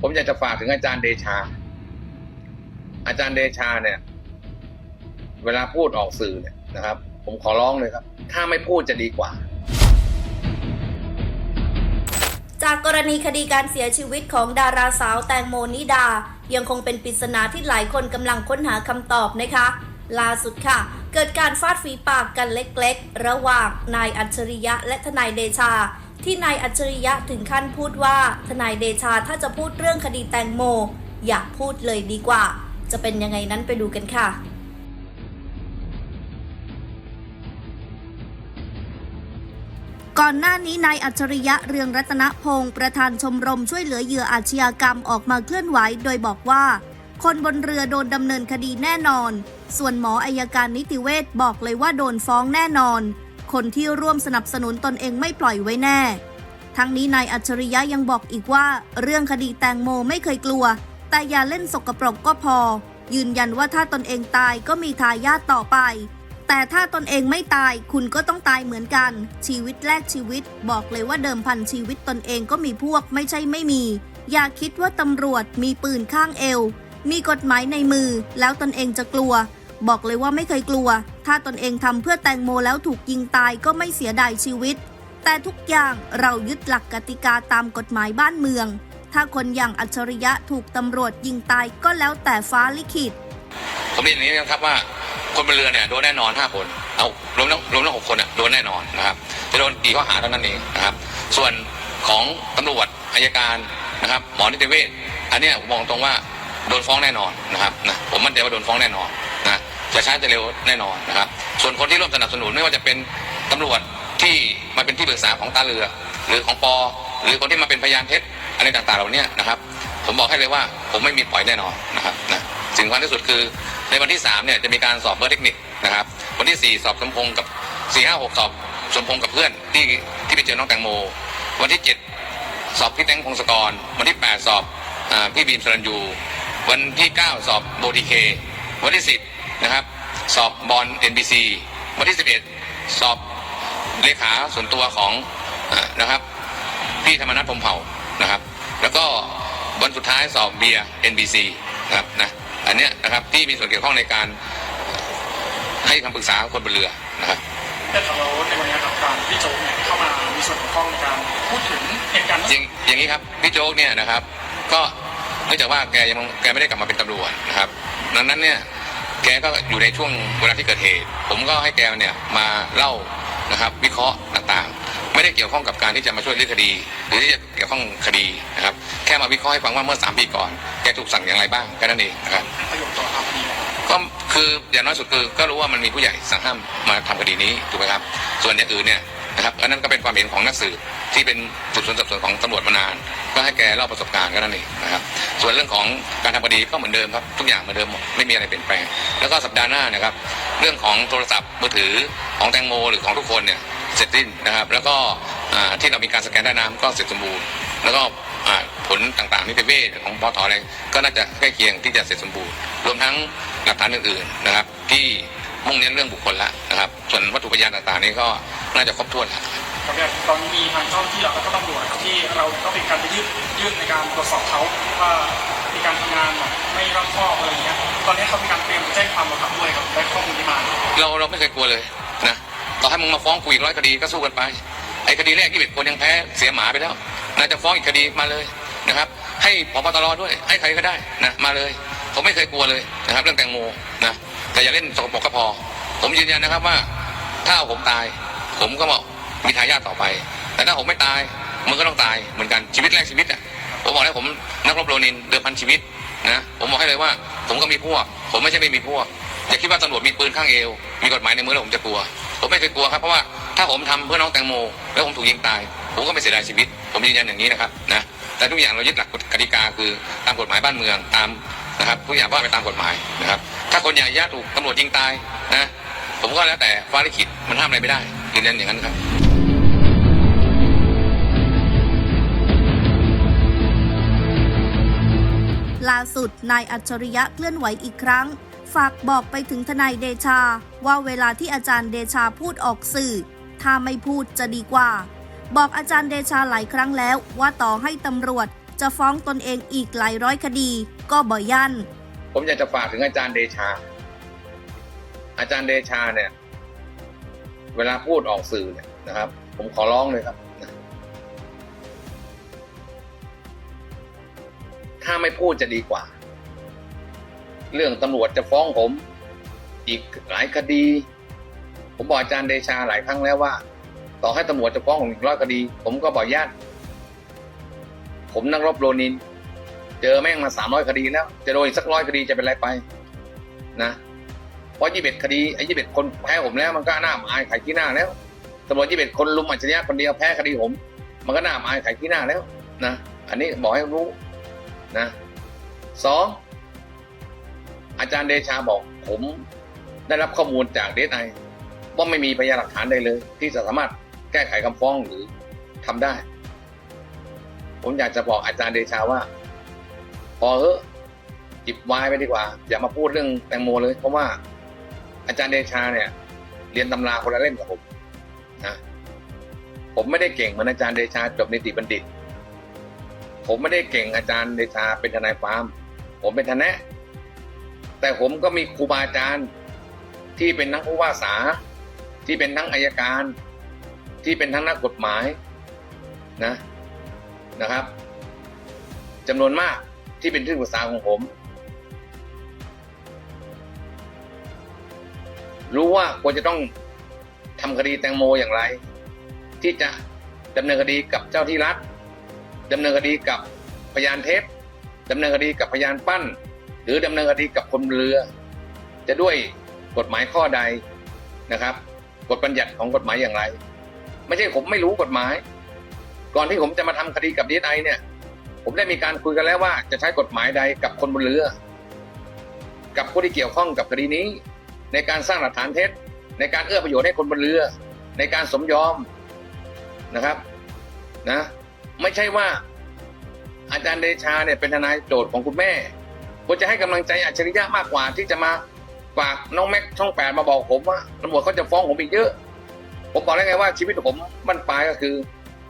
ผมอยากจะฝากถึงอาจารย์เดชา อาจารย์เดชาเนี่ย เวลาพูดออกสื่อเนี่ยนะครับ ผมขอร้องเลยครับ ถ้าไม่พูดจะดีกว่า จากกรณีคดีการเสียชีวิตของดาราสาวแตงโมนิดา ยังคงเป็นปริศนาที่หลายคนกำลังค้นหาคำตอบนะคะล่าสุดค่ะ เกิดการฟาดฝีปากกันเล็กๆ ระหว่างนายอัจฉริยะและทนายเดชา ที่นายอัจฉริยะถึงขั้นพูดว่าทนายเดชาถ้าจะพูดเรื่องคดีแตงโม อยากพูดเลยดีกว่า จะเป็นยังไงนั้นไปดูกันค่ะก่อนหน้านี้นายอัจฉริยะเรืองรัตนพงศ์ประธานชมรมช่วยเหลือเหยื่ออาชญากรรมออกมาเคลื่อนไหว โดยบอกว่า คนบนเรือโดนดำเนินคดีแน่นอน ส่วนหมออายการนิติเวชบอกเลยว่าโดนฟ้องแน่นอน คนที่ร่วมสนับสนุนตนเองไม่ปล่อยไว้แน่ ทั้งนี้นายอัจฉริยะยังบอกอีกว่า เรื่องคดีแตงโมไม่เคยกลัว แต่อย่าเล่นสกปรกก็พอ ยืนยันว่าถ้าตนเองตายก็มีทายาทต่อไป แต่ถ้าตนเองไม่ตายคุณก็ต้องตายเหมือนกัน ชีวิตแลกชีวิต บอกเลยว่าเดิมพันชีวิตตนเองก็มีพวกไม่ใช่ไม่มี อย่าคิดว่าตำรวจมีปืนข้างเอว มีกฎหมายในมือ แล้วตนเองจะกลัว บอกเลยว่าไม่เคยกลัว ถ้าตนเองทำเพื่อแตงโมแล้วถูกยิงตายก็ไม่เสียดายชีวิต แต่ทุกอย่างเรายึดหลักกติกาตามกฎหมายบ้านเมือง ถ้าคนอย่างอัจฉริยะถูกตำรวจยิงตายก็แล้วแต่ฟ้าลิขิตผมเรียนอย่างนี้นะครับว่าคนบนเรือเนี่ยโดนแน่นอนห้าคน เอารวมทั้งรวมทั้งหกคนเนี่ยโดนแน่นอนนะครับจะโดนกี่ข้อหาเท่านั้นเองนะครับ ส่วนของตำรวจอายการนะครับ หมอนิติเวชอันเนี้ยผมมองตรงว่าโดนฟ้องแน่นอนนะครับนะผมมั่นใจว่าโดนฟ้องแน่นอน จะช้าจะเร็วแน่นอนนะครับ ส่วนคนที่ร่วมสนับสนุนไม่ว่าจะเป็นตำรวจที่มาเป็นที่ปรึกษาของตาเรือ หรือของปอหรือคนที่มาเป็นพยานเท็จอะไรต่างๆเหล่านี้นะครับ ผมบอกให้เลยว่าผมไม่มีปล่อยแน่นอนนะครับนะสิ่งสำคัญที่สุดคือในวันที่3เนี่ยจะมีการสอบเบอร์เทคนิคนะครับ วันที่ 4 สอบสมพงษ์กับ 4 5 6 สอบสมพงษ์กับเพื่อนที่ที่ไปเจอน้องแตงโม วันที่ 7 สอบพี่แตงพงศกร วันที่ 8 สอบอพี่บีมสรัญยู วันที่ 9 สอบโบทีเค วันที่ 10 นะครับ สอบบอล NBC วันที่ 11 สอบเลขาส่วนตัวของอานะครับ พี่ธรรมนัฐพรหมเผ่านะครับ แล้วก็วันสุดท้ายสอบเบียร์ NBC นะครับนะอันเนี้ยนะครับที่มีส่วนเกี่ยวข้องในการให้คำปรึกษาคนบนเรือนะครับแต่ทางเราในวันนี้ครับการพี่โจ๊กเนี่ยเข้ามามีส่วนเกี่ยวข้องในการพูดถึงเหตุการณ์อย่างอย่างนี้ครับพี่โจ๊กเนี่ยนะครับ ก็เนื่องจากว่าแกยังแกไม่ได้กลับมาเป็นตำรวจนะครับ ดังนั้นเนี่ย แกก็อยู่ในช่วงเวลาที่เกิดเหตุ ผมก็ให้แกเนี่ยมาเล่านะครับ วิเคราะห์ต่างๆ ไม่ได้เกี่ยวข้องกับการที่จะมาช่วยเรื่องคดี หรือที่จะเกี่ยวข้องคดีนะครับ แค่มาวิเคราะห์ให้ฟังว่าเมื่อสามปีก่อน แกถูกสั่งอย่างไรบ้างแค่นั้นเองนะครับประโยชน์ต่อครับนี้ก็คืออย่างน้อยสุดคือก็รู้ว่ามันมีผู้ใหญ่สั่งห้ามมาทำคดีนี้ถูกไหมครับ ส่วนอย่างอื่นเนี่ย นะครับอันนั้นก็เป็นความเห็นของนักสืบที่เป็นสืบสวนสอบสวนของตำรวจมานาน ก็ให้แกเล่าประสบการณ์ก็นั่นเองนะครับ ส่วนเรื่องของการทำคดีก็เหมือนเดิมครับทุกอย่างเหมือนเดิมหมดไม่มีอะไรเปลี่ยนแปลง แล้วก็สัปดาห์หน้านะครับ เรื่องของโทรศัพท์มือถือของแตงโมหรือของทุกคนเนี่ยเสร็จสิ้นนะครับ แล้วก็ที่เรามีการสแกนใต้น้ำก็เสร็จสมบูรณ์แล้วก็ผลต่างๆนิติเวชของปอทอะไรก็น่าจะใกล้เคียงที่จะเสร็จสมบูรณ์ รวมทั้งหลักฐานอื่นๆนะครับที่ มุ่งเน้นเรื่องบุคคลละนะครับ ส่วนวัตถุพยานต่างๆนี้ก็น่าจะครบถ้วนแล้วครับเนี่ยตอนนี้มีทางเจ้าหน้าที่เราแล้วก็ตำรวจครับที่เราต้องเป็นการไปยื่นยื่นในการตรวจสอบเขาว่ามีการทำงานแบบไม่รอบคอบอะไรอย่างเงี้ยตอนนี้เขามีการเตรียมแจ้งความเราขับด้วยครับได้ข้อมูลนี้มาเราเราไม่เคยกลัวเลยนะต่อให้มึงมาฟ้องกูอีกร้อยคดีก็สู้กันไปไอ้คดีแรกที่เบ็ดคนยังแพ้เสียหมาไปแล้วน่าจะฟ้องอีกคดีมาเลยนะครับ ให้พบตรด้วยให้ใครก็ได้นะมาเลย ผมไม่เคยกลัวเลยนะครับ เรื่องแตงโมนะ แต่อย่าเล่นสกปรกก็พอ ผมยืนยันนะครับว่า ถ้าผมตาย ผมก็บอกมีทายาทต่อไป แต่ถ้าผมไม่ตายมึงก็ต้องตายเหมือนกันชีวิตแรกชีวิตอะผมบอกแล้วผมนักรบโรนินเดิมพันชีวิตนะผมบอกให้เลยว่า ผมก็มีพวก ผมไม่ใช่ไม่มีพวกอย่าคิดว่าตำรวจมีปืนข้างเอว มีกฎหมายในมือแล้วผมจะกลัว ผมไม่เคยกลัวครับเพราะว่าถ้าผมทำเพื่อน้องแตงโม แล้วผมถูกยิงตาย ผมก็ไม่เสียดายชีวิต ผมยืนยันอย่างนี้นะครับนะแต่ทุกอย่างเรายึดหลักกฎกติกาคือตามกฎหมายบ้านเมือง ตาม นะครับทุกอย่างว่าไปตามกฎหมายนะครับ ถ้าคนอย่างญาติถูกตำรวจยิงตายนะผมก็แล้วแต่ฟ้าลิขิตมันห้ามอะไรไม่ได้ยืนยันอย่างนั้นครับล่าสุดนายอัจฉริยะเคลื่อนไหวอีกครั้ง ฝากบอกไปถึงทนายเดชา ว่าเวลาที่อาจารย์เดชาพูดออกสื่อ ถ้าไม่พูดจะดีกว่า บอกอาจารย์เดชาหลายครั้งแล้วว่าต่อให้ตำรวจ จะฟ้องตนเองอีกหลายร้อยคดี ก็บ่ยัน ผมอยากจะฝากถึงอาจารย์เดชา อาจารย์เดชาเนี่ย เวลาพูดออกสื่อเนี่ยนะครับ ผมขอร้องเลยครับ ถ้าไม่พูดจะดีกว่า เรื่องตำรวจจะฟ้องผม อีกหลายคดี ผมบอกอาจารย์เดชาหลายครั้งแล้วว่า ต่อให้ตำรวจจะฟ้องผมอีกร้อยคดี ผมก็บอกญาติ ผมนักรบโรนิน เจอแม่งมาสามร้อยคดีแล้ว จะโดนอีกสักร้อยคดีจะเป็นไรไปนะเพราะยี่สิบเอ็ดคดีไอ้ยี่สิบเอ็ดคนแพ้ผมแล้วมันก็หน่าอายขายขี้หน้าแล้วตำรวจยี่สิบเอ็ดคนลุมอัจฉริยะคนเดียวแพ้คดีผม มันก็หน่าอายขายขี้หน้าแล้วนะอันนี้บอกให้รู้นะสองอาจารย์เดชาบอกผมได้รับข้อมูลจากเดสไอว่าไม่มีพยานหลักฐานใดเลย ที่จะสามารถแก้ไขคำฟ้องหรือทำได้ ผมอยากจะบอกอาจารย์เดชาว่า พอเถอะจิบวายไปดีกว่า อย่ามาพูดเรื่องแตงโมเลย เพราะว่าอาจารย์เดชาเนี่ย เรียนตำราคนละเล่มกับผมนะผมไม่ได้เก่งเหมือนอาจารย์เดชาจบนิติบัณฑิต ผมไม่ได้เก่งอาจารย์เดชาเป็นทนายความผมเป็นทนายแต่ผมก็มีครูบาอาจารย์ที่เป็นนักผู้ว่าษาที่เป็นทั้งอายการ ที่เป็นทั้งนักกฎหมายนะ นะครับจำนวนมากที่เป็นที่ปรึกษาของผม รู้ว่าควรจะต้องทำคดีแตงโมอย่างไร ที่จะดำเนินคดีกับเจ้าที่รัฐดำเนินคดีกับพยานเท็จดำเนินคดีกับพยานปั้น หรือดำเนินคดีกับคนบนเรือ จะด้วยกฎหมายข้อใดนะครับ กฎบัญญัติของกฎหมายอย่างไร ไม่ใช่ผมไม่รู้กฎหมาย ก่อนที่ผมจะมาทำคดีกับดีไอเนี่ย ผมได้มีการคุยกันแล้วว่า จะใช้กฎหมายใดกับคนบนเรือ กับผู้ที่เกี่ยวข้องกับคดีนี้ ในการสร้างหลักฐานเท็จ ในการเอื้อประโยชน์ให้คนบนเรือ ในการสมยอมนะครับนะ ไม่ใช่ว่า อาจารย์เดชาเนี่ยเป็นทนายโจทย์ของคุณแม่ผมจะให้กำลังใจอัจฉริยะมากกว่าที่จะมาฝากน้องแม็กช่องแปดมาบอกผมว่าตำรวจเขาจะฟ้องผมอีกเยอะ ผมบอกแล้วไงว่าชีวิตผมมันปลายก็คือ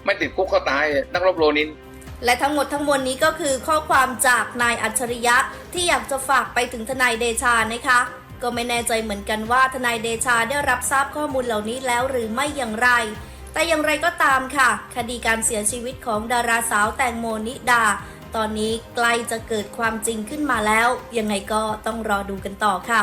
ไม่ติดคุกก็ตายนักรบโรนิน และทั้งหมดทั้งมวลนี้ก็คือข้อความจากนายอัจฉริยะที่อยากจะฝากไปถึงทนายเดชานะคะ ก็ไม่แน่ใจเหมือนกันว่าทนายเดชาได้รับทราบข้อมูลเหล่านี้แล้วหรือไม่อย่างไร แต่อย่างไรก็ตามค่ะ คดีการเสียชีวิตของดาราสาวแตงโมนิดา ตอนนี้ใกล้จะเกิดความจริงขึ้นมาแล้ว ยังไงก็ต้องรอดูกันต่อค่ะ